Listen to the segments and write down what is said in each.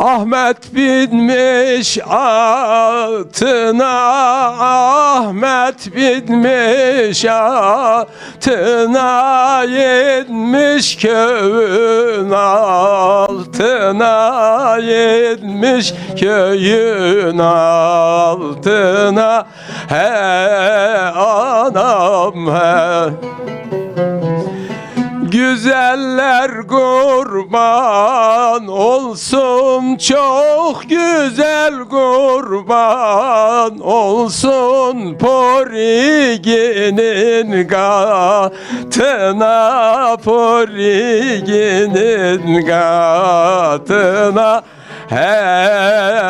Ahmet binmiş atına Ahmet binmiş atına Yenmiş köyün altına Yenmiş köyün altına. He anam he Güzeller kurban olsun çok güzel kurban olsun. Poriginin gatına poriginin gatına he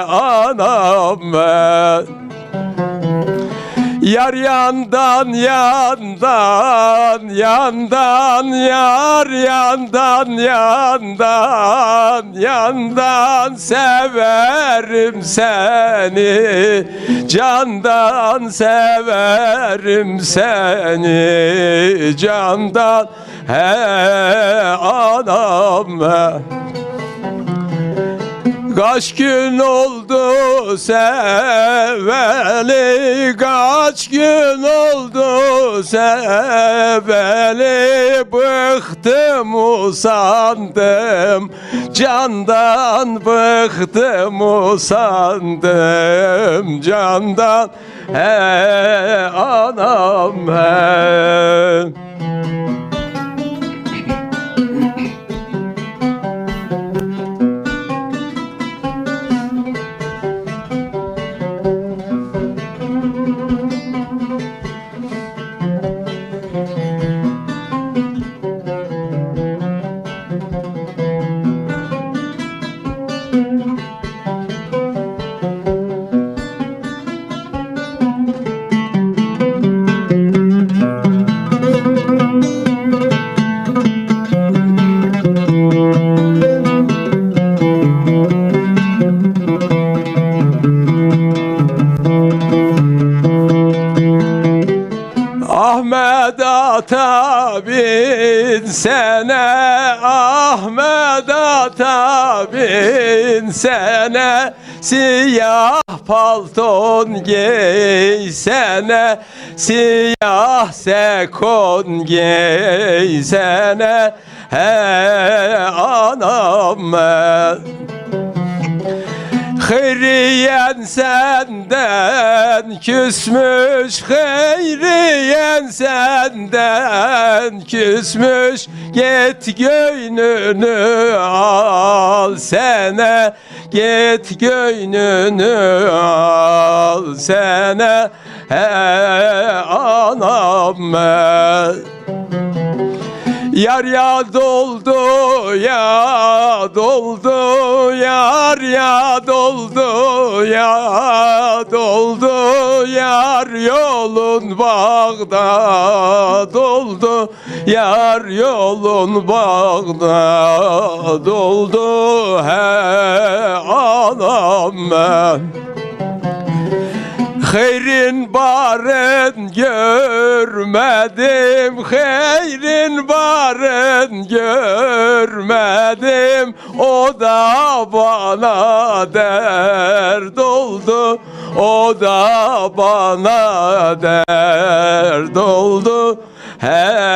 anam ben Yar yandan yandan yandan yar yandan yandan yandan severim seni candan severim seni candan he anam. Kaç gün oldu seveli Kaç gün oldu seveli Bıktım usandım. Candan bıktım usandım. Candan he anam he Ahmet Ata bin sene Ahmet Ata bin sene Siyah palton giysene Siyah sekon giysene. He anam ben Hayriyen senden küsmüş Hayriyen senden küsmüş Git göynünü al sene Git göynünü al sene. He anam ben Yar ya doldu ya doldu yar ya doldu ya doldu yar yolun bağda doldu yar yolun bağda doldu. He anam ben Hayrin barın görmedim Hayrin barın görmedim O da bana dert oldu O da bana dert oldu. He